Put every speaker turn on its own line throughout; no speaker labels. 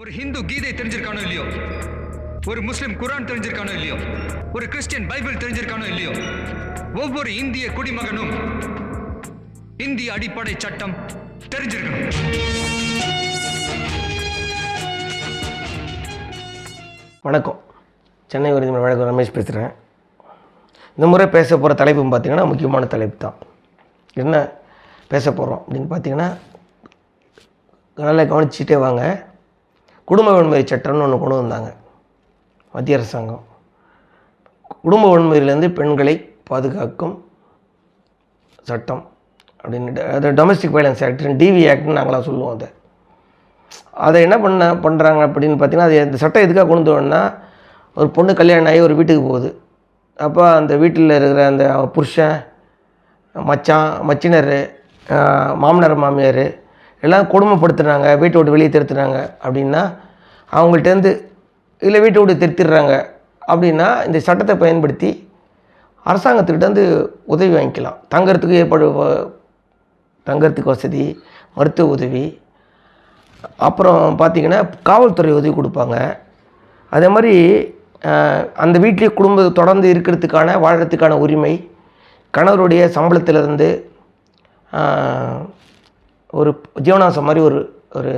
ஒரு ஹிந்து கீதை தெரிஞ்சிருக்கானோ இல்லையோ? ஒரு முஸ்லிம் குரான் தெரிஞ்சிருக்கானோ இல்லையோ? ஒரு கிறிஸ்டியன் பைபிள் தெரிஞ்சிருக்கானோ இல்லையோ? ஒவ்வொரு இந்திய குடிமகனும் இந்திய அடிப்படை சட்டம் தெரிஞ்சிருக்கணும்.
வணக்கம். சென்னை உரிமை வழக்கு ரமேஷ் பேசுகிறேன் இந்த முறை பேச போகிற தலைப்புன்னு பார்த்தீங்கன்னா முக்கியமான தலைப்பு தான். என்ன பேச போகிறோம் அப்படின்னு பார்த்தீங்கன்னா நல்லா கவனிச்சுட்டே வாங்க. குடும்ப வன்முறை சட்டம்னு ஒன்று கொண்டு வந்தாங்க. மத்திய அரசாங்கம். குடும்ப வன்முறையிலேருந்து பெண்களை பாதுகாக்கும் சட்டம் அப்படின்னு அது டொமஸ்டிக் வயலன்ஸ் ஆக்ட் டிவி ஆக்ட்னு நாங்களாம் சொல்லுவோம் அதை. அதை என்ன பண்ண பண்ணுறாங்க அப்படின்னு பார்த்தீங்கன்னா அது இந்த சட்டம் எதுக்காக கொண்டு வரணும்னா ஒரு பொண்ணு கல்யாணம் ஆகி ஒரு வீட்டுக்கு போகுது. அப்போ அந்த வீட்டில் இருக்கிற அந்த புருஷன் மச்சான் மச்சினர் மாமனார் மாமியார் எல்லாம் கொடுமைப்படுத்துனாங்க வீட்டை விட்டு வெளியே திருத்துறாங்க அப்படின்னா அவங்கள்ட்டேருந்து இல்லை வீட்டை விட்டு திருத்திடுறாங்க அப்படின்னா இந்த சட்டத்தை பயன்படுத்தி அரசாங்கத்துக்கிட்டேருந்து உதவி வாங்கிக்கலாம். தங்கறதுக்கு ஏற்பாடு தங்கறதுக்கு வசதி மருத்துவ உதவி அப்புறம் பார்த்திங்கன்னா காவல்துறை உதவி கொடுப்பாங்க. அதே மாதிரி அந்த வீட்டிலே குடும்ப தொடர்ந்து இருக்கிறதுக்கான வாழறதுக்கான உரிமை கணவருடைய சம்பளத்திலிருந்து ஒரு ஜீவனாசம் மாதிரி ஒரு ஒரு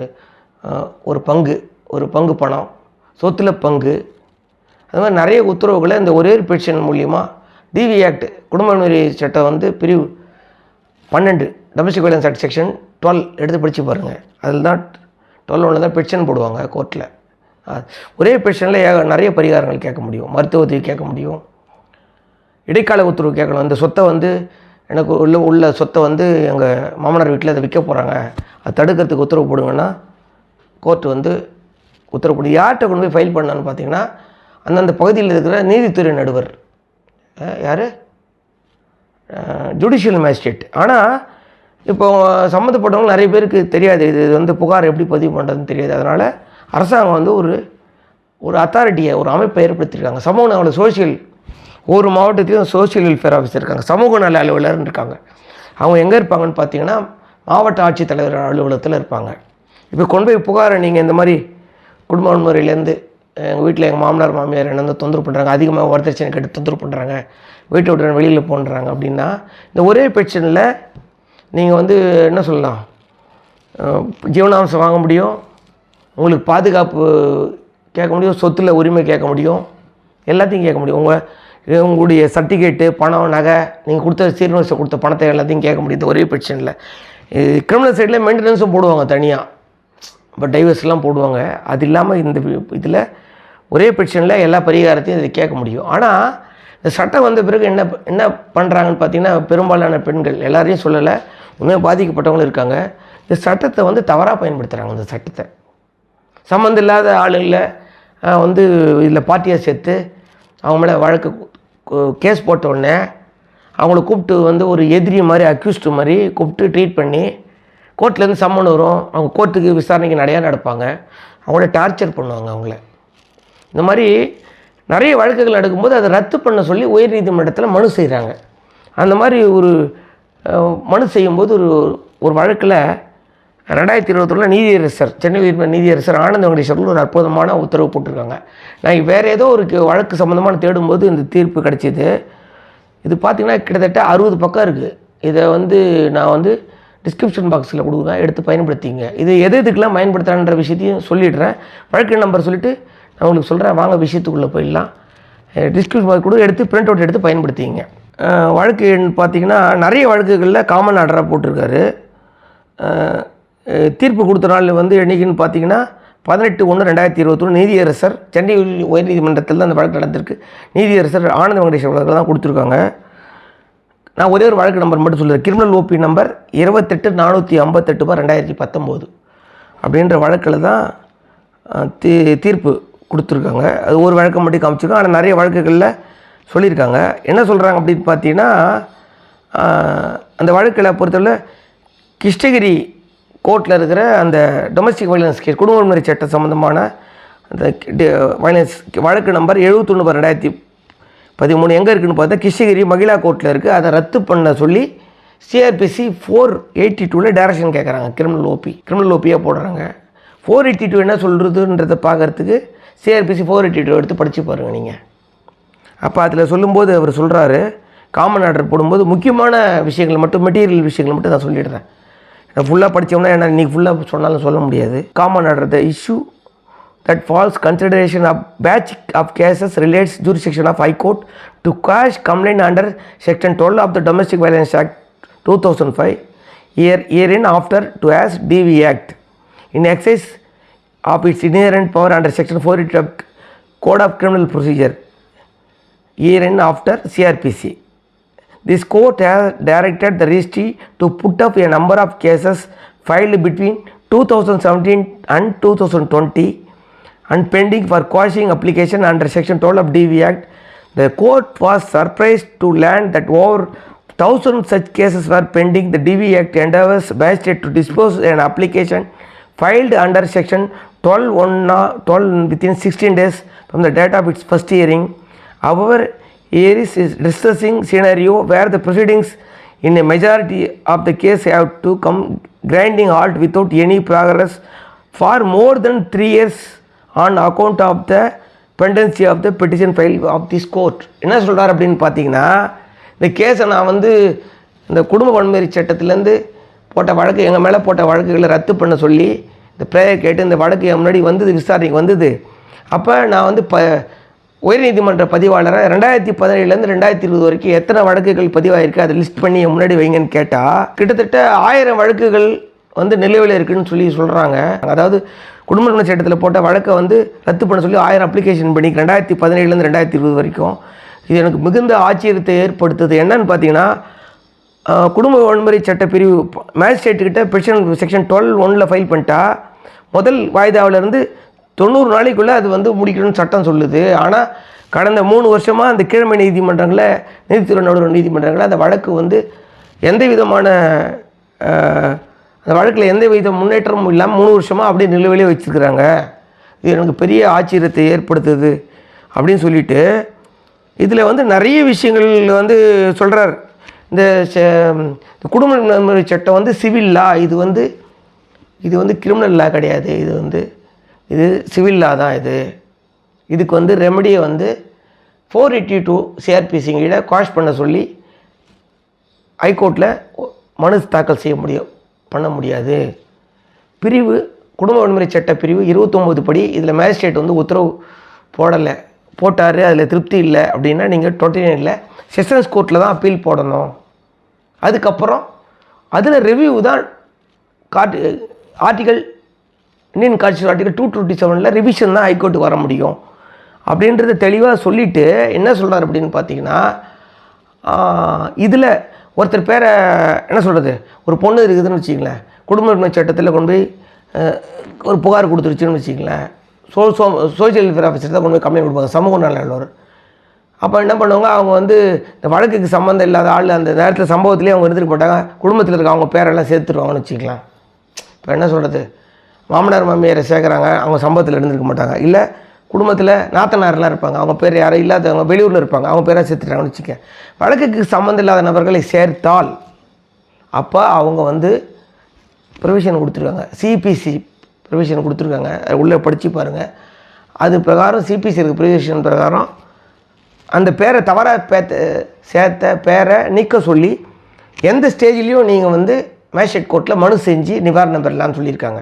ஒரு பங்கு ஒரு பங்கு பணம் சொத்தில் பங்கு. அது மாதிரி நிறைய உத்தரவுகளை இந்த ஒரே ஒரு பென்ஷன் மூலியமாக டிவி ஆக்ட் குடும்ப வன்முறை சட்டம் வந்து பிரிவு பன்னெண்டு domestic violence act section twelve எடுத்து படித்து பாருங்கள் அதில் தான் டுவெல் ஒன்று தான் பென்ஷன் போடுவாங்க கோர்ட்டில் ஒரே பென்ஷனில் நிறைய பரிகாரங்கள் கேட்க முடியும் மருத்துவ உதவி கேட்க முடியும். இடைக்கால உத்தரவு கேட்கணும். இந்த சொத்தை வந்து எனக்கு உள்ள உள்ள சொத்தை வந்து எங்கள் மாமனார் வீட்டில் அதை விற்க போகிறாங்க அதை தடுக்கிறதுக்கு உத்தரவு போடுங்கன்னா கோர்ட் வந்து உத்தரவு போடு. யார்கிட்ட கொண்டு போய் ஃபைல் பண்ணான்னு பார்த்தீங்கன்னா அந்தந்த பகுதியில் இருக்கிற நீதித்துறை நடுவர். யார்? ஜுடிஷியல் மேஜிஸ்ட்ரேட் ஆனால் இப்போ சம்மந்தப்பட்டவங்க நிறைய பேருக்கு தெரியாது. இது வந்து புகார் எப்படி பதிவு பண்ணுறதுன்னு தெரியாது. அதனால் அரசாங்கம் வந்து ஒரு ஒரு அத்தாரிட்டியை ஒரு அமைப்பை ஏற்படுத்தியிருக்காங்க. சமூக நல சோஷியல் ஒவ்வொரு மாவட்டத்திலும் சோஷியல் வெல்ஃபேர் ஆஃபீஸர் இருக்காங்க. சமூக நல அலுவலர்னு இருக்காங்க. அவங்க எங்கே இருப்பாங்கன்னு பார்த்தீங்கன்னா மாவட்ட ஆட்சித்தலைவர் அலுவலகத்தில் இருப்பாங்க. இப்போ கொண்டு போய் புகாரை நீங்கள் இந்த மாதிரி குடும்ப வன்முறையிலேருந்து எங்கள் வீட்டில் எங்கள் மாமனார் மாமியார் என்ன வந்து தொந்தரவு பண்ணுறாங்க அதிகமாக வரதட்சணை கேட்டு தொந்தரவு பண்ணுறாங்க வீட்டை விட்டு வெளியில் போன்றாங்க அப்படின்னா இந்த ஒரே பிரச்சனையில் நீங்கள் வந்து என்ன சொல்லலாம்? ஜீவனாம்சம் வாங்க முடியும். உங்களுக்கு பாதுகாப்பு கேட்க முடியும். சொத்தில் உரிமை கேட்க முடியும். எல்லாத்தையும் கேட்க முடியும். உங்கள் உங்களுடைய சர்டிஃபிகேட்டு பணம் நகை நீங்கள் கொடுத்த சீர்வரிசை கொடுத்த பணத்தை எல்லாத்தையும் கேட்க முடியுது. ஒரே பென்ஷனில் கிரிமினல் சைடில் மெயின்டெனன்ஸும் போடுவாங்க தனியாக இப்போ டைவர்ஸ்லாம் போடுவாங்க. அது இல்லாமல் இந்த இதில் ஒரே பிரச்சனையில் எல்லா பரிகாரத்தையும் இதை கேட்க முடியும். ஆனால் இந்த சட்டம் வந்த பிறகு என்ன என்ன பண்ணுறாங்கன்னு பார்த்தீங்கன்னா பெரும்பாலான பெண்கள் எல்லாரையும் சொல்லலை. உண்மையாக பாதிக்கப்பட்டவங்களும் இருக்காங்க. இந்த சட்டத்தை வந்து தவறாக பயன்படுத்துகிறாங்க இந்த சட்டத்தை. சம்மந்தம் இல்லாத ஆளுங்களை வந்து இதில் பார்ட்டியாக சேர்த்து அவங்க மேலே வழக்கு கேஸ் போட்ட உடனே அவங்கள கூப்பிட்டு வந்து ஒரு எதிரி மாதிரி அக்யூஸ்டு மாதிரி கூப்பிட்டு ட்ரீட் பண்ணி கோர்ட்லேருந்து சம்மன் வரும். அவங்க கோர்ட்டுக்கு விசாரணைக்கு நிறையா நடப்பாங்க அவங்கள டார்ச்சர் பண்ணுவாங்க அவங்கள. இந்த மாதிரி நிறைய வழக்குகள் நடக்கும்போது அதை ரத்து பண்ண சொல்லி உயர்நீதிமன்றத்தில் மனு செய்கிறாங்க அந்த மாதிரி ஒரு மனு செய்யும்போது ஒரு ஒரு வழக்கில் ரெண்டாயிரத்தி இருபத்தொன்னில் நீதியரசர் சென்னை உயர்நீதிமன்ற நீதியரசர் ஆனந்த வெங்கடேஸ்வரில் ஒரு அற்புதமான உத்தரவு போட்டிருக்காங்க. நான் வேறு ஏதோ ஒரு வழக்கு சம்மந்தமான தேடும்போது இந்த தீர்ப்பு கிடைச்சிது. இது பார்த்திங்கன்னா கிட்டத்தட்ட அறுபது பக்கம் இருக்குது இதை வந்து நான் வந்து டிஸ்கிரிப்ஷன் பாக்ஸில் கொடுக்குறேன். எடுத்து பயன்படுத்திங்க. இது எது எதுக்கெல்லாம் பயன்படுத்துகிறான்ற விஷயத்தையும் சொல்லிடுறேன். வழக்கு நம்பர் சொல்லிவிட்டு நான் உங்களுக்கு சொல்கிறேன் வாங்க விஷயத்துக்குள்ளே போயிடலாம். டிஸ்கிரிப்ஷன் பாக்ஸ் கூட எடுத்து பிரிண்ட் அவுட் எடுத்து பயன்படுத்திங்க. வழக்கு பார்த்தீங்கன்னா நிறைய வழக்குகளில் காமன் ஆர்டராக போட்டிருக்காரு. தீர்ப்பு கொடுத்த நாள் வந்து என்னைக்குன்னு பார்த்தீங்கன்னா பதினெட்டு ஒன்று ரெண்டாயிரத்தி இருபத்தொன்று நீதியரசர் சென்னை உயர்நீதிமன்றத்தில் தான் அந்த வழக்கு நடந்திருக்கு. நீதியரசர் ஆனந்த வெங்கடேஸ்வர வழக்கில் தான் கொடுத்துருக்காங்க. நான் ஒரே ஒரு வழக்கு நம்பர் மட்டும் சொல்லுறேன் கிரிமினல் ஓபி நம்பர் இருபத்தெட்டு நானூற்றி ஐம்பத்தெட்டு பார் ரெண்டாயிரத்தி பத்தொம்போது அப்படின்ற வழக்கில் தான் தீ தீர்ப்பு கொடுத்துருக்காங்க. அது ஒரு வழக்கம் மட்டும் காமிச்சிருக்கோம். ஆனால் நிறைய வழக்குகளில் சொல்லியிருக்காங்க. என்ன சொல்கிறாங்க அப்படின்னு பார்த்தீங்கன்னா அந்த வழக்கில் பொறுத்தவரை கிருஷ்ணகிரி கோர்ட்டில் இருக்கிற அந்த டொமஸ்டிக் வயலன்ஸ் கேஸ் குடும்ப வன்முறை சட்டம் சம்மந்தமான அந்த வயலன்ஸ் வழக்கு நம்பர் எழுபத்தொன்று பார் ரெண்டாயிரத்தி பதிமூணு. எங்கே இருக்குதுன்னு பார்த்தா கிருஷ்ணகிரி மகிழா கோர்ட்டில் இருக்குது அதை ரத்து பண்ண சொல்லி சிஆர்பிசி ஃபோர் எயிட்டி டூவில் டேரக்ஷன் கேட்குறாங்க கிரிமினல் ஓபி கிரிமினல் ஓபியாக போடுறாங்க. ஃபோர் எயிட்டி டூ என்ன சொல்கிறதுன்றதை பார்க்கறதுக்கு சிஆர்பிசி ஃபோர் எயிட்டி டூ எடுத்து படித்து பாருங்கள் நீங்கள் அப்போ அதில் சொல்லும்போது அவர் சொல்கிறாரு காமன் ஆர்டர் போடும்போது முக்கியமான விஷயங்கள் மட்டும் மெட்டீரியல் விஷயங்கள் மட்டும் நான் சொல்லிடுறேன். ஃபுல்லாக படித்தோம்னா என்ன இன்றைக்கி ஃபுல்லாக சொன்னாலும் சொல்ல முடியாது common order the issue that falls consideration of batch of cases relates jury section of high court to quash complaint under section twelve of the domestic violence act two thousand five year year in after to as DV act in exercise of its inherent power under section four it of code of criminal procedure year in after CrPC This court has directed the registry to put up a number of cases filed between 2017 and 2020 and pending for quashing application under section 12 of DV Act. The court was surprised to learn that over thousand such cases were pending. The DV Act endeavors magistrate to dispose an application filed under section 12, one, uh, 12 within 16 days from the date of its first hearing. However, here is a distressing scenario where the proceedings in a majority of the case have to come grinding halt without any progress for more than three years on account of the pendency of the petition file of this court என்ன சொல்கிறார் அப்படின்னு பார்த்தீங்கன்னா இந்த கேஸை நான் வந்து இந்த குடும்ப வன்முறை சட்டத்திலேருந்து போட்ட வழக்கு எங்கள் மேலே போட்ட வழக்குகளை ரத்து பண்ண சொல்லி இந்த ப்ரேயர் கேட்டு இந்த வழக்கு என் முன்னாடி வந்தது விசாரணைக்கு வந்தது அப்போ நான் வந்து ப உயர்நீதிமன்ற பதிவாளராக ரெண்டாயிரத்தி பதினேழுலேருந்து ரெண்டாயிரத்தி இருபது வரைக்கும் எத்தனை வழக்குகள் பதிவாயிருக்கு அதை லிஸ்ட் பண்ணி முன்னாடி வைங்கன்னு கேட்டால் கிட்டத்தட்ட ஆயிரம் வழக்குகள் வந்து நிலுவையில் இருக்குன்னு சொல்லி சொல்கிறாங்க அதாவது குடும்ப நல சட்டத்தில் போட்ட வழக்கை வந்து ரத்து பண்ண சொல்லி ஆயிரம் அப்ளிகேஷன் பண்ணி ரெண்டாயிரத்தி பதினேழுலேருந்து ரெண்டாயிரத்தி இருபது வரைக்கும். இது எனக்கு மிகுந்த ஆச்சரியத்தை ஏற்படுத்துது. என்னன்னு பார்த்தீங்கன்னா குடும்ப வன்முறை சட்ட பிரிவு மேஜிஸ்ட்ரேட்டுக்கிட்ட பெஷன் செக்ஷன் டுவெல் ஒனில் ஃபைல் பண்ணிட்டா முதல் வாய்தாவிலேருந்து தொண்ணூறு நாளைக்குள்ளே அது வந்து முடிக்கணும்னு சட்டம் சொல்லுது. ஆனால் கடந்த மூணு வருஷமாக அந்த கீழமை நீதிமன்றங்களில் நீதித்துறை நடுவர் நீதிமன்றங்களில் அந்த வழக்கு வந்து எந்த விதமான அந்த வழக்கில் எந்த வித முன்னேற்றமும் இல்லாமல் மூணு வருஷமாக அப்படியே நிலுவையிலே வச்சுருக்குறாங்க. இது எனக்கு பெரிய ஆச்சரியத்தை ஏற்படுத்துது அப்படின்னு சொல்லிட்டு இதில் வந்து நிறைய விஷயங்கள் வந்து சொல்கிறார் இந்த ச- இந்த குடும்ப நன்முறை சட்டம் வந்து சிவில் லா இது வந்து இது வந்து கிரிமினல் லா கிடையாது. இது வந்து இது சிவில் லா தான் இது. இதுக்கு வந்து ரெமடியை வந்து ஃபோர் எயிட்டி டூ சிஆர்பிசிங்கிட்ட குவாஷ் பண்ண சொல்லி ஹைகோர்ட்டில் மனு தாக்கல் செய்ய முடியும் பண்ண முடியாது. பிரிவு குடும்ப வன்முறை சட்ட பிரிவு இருபத்தொம்போது படி இதில் மேஜிஸ்ட்ரேட் வந்து உத்தரவு போடலை. போட்டார் அதில் திருப்தி இல்லை அப்படின்னா நீங்கள் டுவெண்ட்டி நைனில் செஷன்ஸ் கோர்ட்டில் தான் அப்பீல் போடணும். அதுக்கப்புறம் அதில் ரிவ்யூ தான் காட்டு article Indian constitution article two twenty செவனில் ரிவிஷன் தான் ஹைகோர்ட்டுக்கு வர முடியும். அப்படின்றத தெளிவாக சொல்லிவிட்டு என்ன சொல்கிறார் அப்படின்னு பார்த்தீங்கன்னா இதில் ஒருத்தர் பேரை என்ன சொல்கிறது ஒரு பொண்ணு இருக்குதுன்னு வச்சிங்களேன் குடும்ப உரிமை சட்டத்தில் கொண்டு போய் ஒரு புகார் கொடுத்துருச்சுன்னு வச்சிங்களேன் so so social welfare officer தான் கொண்டு போய் கம்ப்ளைண்ட் கொடுப்பாங்க. சமூக நலனோர் அப்போ என்ன பண்ணுவாங்க? அவங்க வந்து இந்த வழக்குக்கு சம்மந்தம் இல்லாத ஆள் அந்த நேரத்தில் சம்பவத்திலே அவங்க இருந்துட்டு போட்டாங்க குடும்பத்தில் இருக்க அவங்க பேரெல்லாம் சேர்த்துருவாங்கன்னு வச்சுக்கலாம் இப்போ என்ன சொல்கிறது மாமனார் மாமியாரை சேர்க்குறாங்க. அவங்க சம்பவத்தில் இருந்திருக்க மாட்டாங்க. இல்லை குடும்பத்தில் நாத்தனாரெலாம் இருப்பாங்க. அவங்க பேர் யாரும் இல்லாதவங்க வெளியூரில் இருப்பாங்க. அவங்க பேராக சேர்த்துட்டாங்கன்னு வச்சுக்க வழக்குக்கு சம்மந்தம் இல்லாத நபர்களை சேர்த்தால் அப்போ அவங்க வந்து ப்ரொவிஷன் கொடுத்துருக்காங்க. சிபிசி ப்ரொவிஷன் கொடுத்துருக்காங்க. உள்ளே படித்து பாருங்கள் அது பிரகாரம் சிபிசி இருக்கு ப்ரொவிஷன் பிரகாரம் அந்த பேரை தவறாக பேத்த சேர்த்த பேரை நீக்க சொல்லி எந்த ஸ்டேஜ்லேயும் நீங்கள் வந்து மேஜிஸ்ட்ரேட் கோர்ட்டில் மனு செஞ்சு நிவாரணம் பெறலாம்னு சொல்லியிருக்காங்க.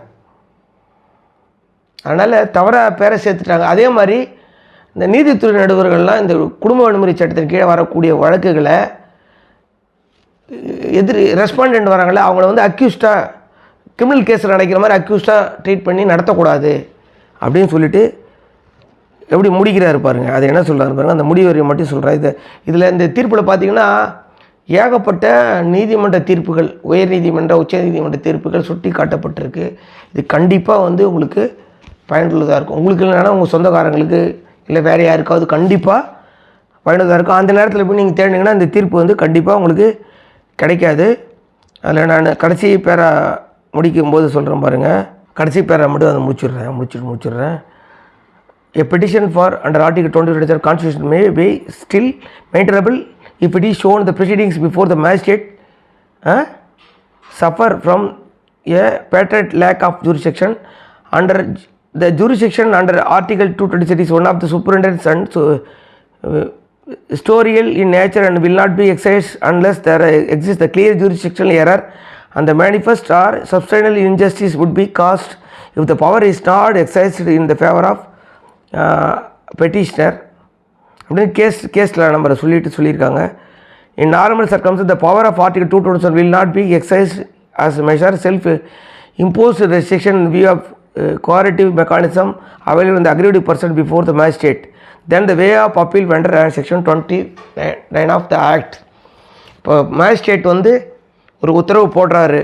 அதனால் தவறாக பேரை சேர்த்துட்டாங்க. அதே மாதிரி இந்த நீதித்துறை நடுவர்கள்லாம் இந்த குடும்ப வன்முறை சட்டத்தின் கீழே வரக்கூடிய வழக்குகளை எதிர் ரெஸ்பாண்டன்ட் வராங்களே அவங்கள வந்து அக்யூஸ்டாக கிரிமினல் கேஸில் நடக்கிற மாதிரி அக்யூஸ்டாக ட்ரீட் பண்ணி நடத்தக்கூடாது அப்படின்னு சொல்லிட்டு எப்படி முடிக்கிறாரு பாருங்க. அது என்ன சொல்கிறாரு பாருங்க. அந்த முடிவரை மட்டும் சொல்கிறார் இது இதில் இந்த தீர்ப்பில் பார்த்தீங்கன்னா ஏகப்பட்ட நீதிமன்ற தீர்ப்புகள் உயர் நீதிமன்ற உச்ச நீதிமன்ற தீர்ப்புகள் சுட்டி காட்டப்பட்டிருக்கு இது கண்டிப்பாக வந்து உங்களுக்கு பயனுள்ளதாக இருக்கும். உங்களுக்கு இல்லைனா உங்கள் சொந்தக்காரங்களுக்கு இல்லை வேறு யாருக்காவது கண்டிப்பாக பயனுள்ளதாக இருக்கும். அந்த நேரத்தில் போய் நீங்கள் தேடினீங்கன்னா இந்த தீர்ப்பு வந்து கண்டிப்பாக உங்களுக்கு கிடைக்காது. அதில் நான் கடைசி பேரா முடிக்கும் போது சொல்கிறேன் பாருங்கள் கடைசி பேரா மட்டும் அதை முடிச்சிடுறேன். முடிச்சுட்டு முடிச்சிடுறேன். A petition for under Article 20 of Constitution may be still maintainable if it is shown the proceedings before the magistrate uh, suffer from a patent lack of jurisdiction under the jurisdiction under article 226 is one of the superintendents and so, uh, historical in nature and will not be exercised unless there exists a clear jurisdictional error and the manifest or substantial injustice would be caused if the power is not exercised in the favor of uh, petitioner அப்படின்னு case கேஸில் நம்பரை சொல்லிட்டு சொல்லியிருக்காங்க in normal circumstances the power of article two thousand will not be exercise as measure self impose restriction view of curative mechanism available இந்த aggrieved person before the magistrate then the way of appeal under section twenty nine of the act இப்போ magistrate வந்து ஒரு உத்தரவு போடுறாரு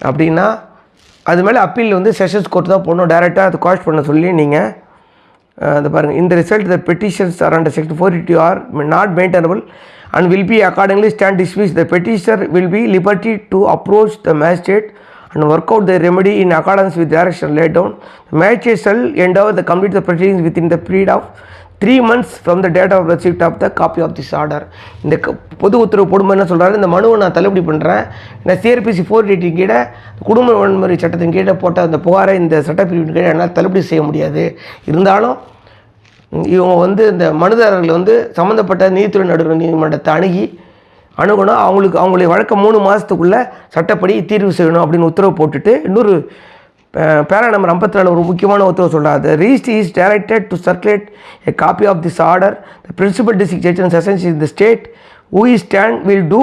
அப்படின்னா அது மேலே appeal வந்து செஷன்ஸ் கோர்ட் தான் போடணும். டேரெக்டாக அது காஸ்ட் பண்ண சொல்லி நீங்கள் அது பாருங்கள் இந்த result the petitions are under section four two are not maintainable and will be accordingly stand dismiss the petitioner will be liberty to approach the magistrate and work out the remedy in accordance with direction laid down. The magistrate shall endeavour to complete the proceedings within the period of three months from the date of receipt of the copy of this order இந்த பொது உத்தரவு போடும்போது என்ன சொல்கிறாரு இந்த மனுவை நான் தள்ளுபடி பண்ணுறேன் நான் சிஆர்பிசி ஃபோர் எயிட்டி கீழே குடும்ப வன்முறை சட்டத்தின் கீழே போட்ட அந்த புகாரை இந்த சட்டப்பிரிவின் கீழே என்னால் தள்ளுபடி செய்ய முடியாது. இருந்தாலும் இவங்க வந்து இந்த மனுதாரர்கள் வந்து சம்மந்தப்பட்ட நீதித்துறை நடுவர் நீதிமன்றத்தை அணுகி அணுகணும் அவங்களுக்கு அவங்களுடைய வழக்கம் மூணு மாதத்துக்குள்ளே சட்டப்படி தீர்வு செய்யணும் அப்படின்னு உத்தரவு போட்டுட்டு இன்னொரு பேரா நம்பர் ஐம்பத்தி நாலு ஒரு முக்கியமான உத்தரவு சொல்கிறார் registry is directed to circulate a copy of this order the principal district judge sessions in the state who is stand will do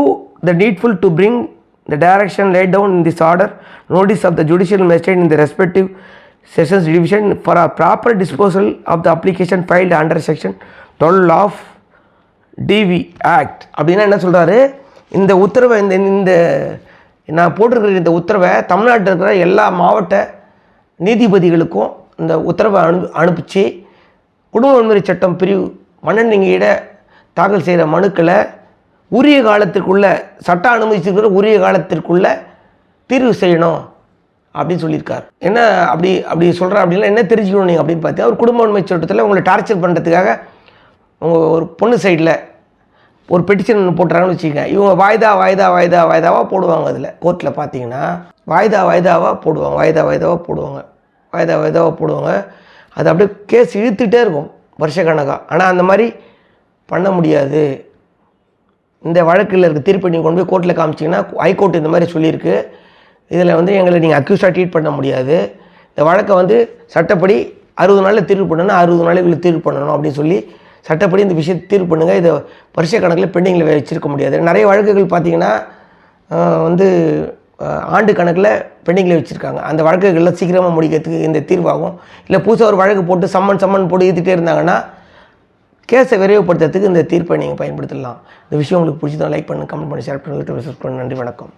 the needful to bring the direction laid down in this order notice of the judicial magistrate in the respective sessions division for a proper disposal of the application filed under section twelve of DV act அப்படின்னா என்ன சொல்கிறாரு இந்த உத்தரவை இந்த இந்த நான் போட்டிருக்கிற இந்த உத்தரவை தமிழ்நாட்டில் இருக்கிற எல்லா மாவட்ட நீதிபதிகளுக்கும் இந்த உத்தரவை அனு அனுப்பிச்சு குடும்ப வன்முறை சட்டம் பிரிவு மன்னனிங்கிட தாக்கல் செய்கிற மனுக்களை உரிய காலத்திற்குள்ள சட்ட அனுமதிச்சிருக்கிற உரிய காலத்திற்குள்ள தீர்வு செய்யணும் அப்படின்னு சொல்லியிருக்கார். என்ன அப்படி அப்படி சொல்கிறேன் அப்படின்னா என்ன தெரிஞ்சுக்கணும் நீங்கள் அப்படின்னு பார்த்தீங்கன்னா ஒரு குடும்ப உண்மை சட்டத்தில் உங்களை டார்ச்சர் பண்ணுறதுக்காக ஒரு பொண்ணு சைடில் ஒரு பெட்டிஷன் போட்டுறாங்கன்னு வச்சுக்கோங்க. இவங்க வாய்தா வாய்தா வாய்தா வாய்தாவாக போடுவாங்க அதில். கோர்ட்டில் பார்த்தீங்கன்னா வாய்தா வாய்தாவாக போடுவாங்க. வாய்தா வாய்தாவாக போடுவாங்க. வாய்தா வாய்தாவாக போடுவாங்க. அது அப்படியே கேஸ் இழுத்துகிட்டே இருக்கும் வருஷ கணக்காக ஆனால் அந்த மாதிரி பண்ண முடியாது. இந்த வழக்கில் இருக்க தீர்ப்பை நீங்கள் கொண்டு போய் கோர்ட்டில் காமிச்சிங்கன்னா ஹைகோர்ட் இந்த மாதிரி சொல்லியிருக்கு. இதில் வந்து எங்களை நீங்கள் அக்யூஸாக ட்ரீட் பண்ண முடியாது. இந்த வழக்கை வந்து சட்டப்படி அறுபது நாளில் தீர்வு பண்ணணும் அறுபது நாளைக்குள்ள தீர்வு பண்ணணும் அப்படின்னு சொல்லி சட்டப்படி இந்த விஷயத்தை தீர்வு பண்ணுங்கள் இதை வருஷ கணக்கில் பெண்டிங்கில் வச்சிருக்க முடியாது. நிறைய வழக்குகள் பார்த்திங்கன்னா வந்து ஆண்டு கணக்கில் பெண்டிங்கில் வச்சுருக்காங்க. அந்த வழக்குகளில் சீக்கிரமாக முடிக்கிறதுக்கு இந்த தீர்வாகும். இல்லை புதுசாக ஒரு வழக்கு போட்டு சம்மன் சம்மன் போட்டு இழுத்துட்டே இருந்தாங்கன்னா கேஸை விரைவுபடுத்துறதுக்கு இந்த தீர்ப்பை நீங்கள் பயன்படுத்தலாம். இந்த விஷயம் உங்களுக்கு பிடிச்சதான் லைக் பண்ணுங்கள் கமெண்ட் பண்ணி ஷேர் பண்ணி. சப்ஸ்கிரைப் நன்றி வணக்கம்.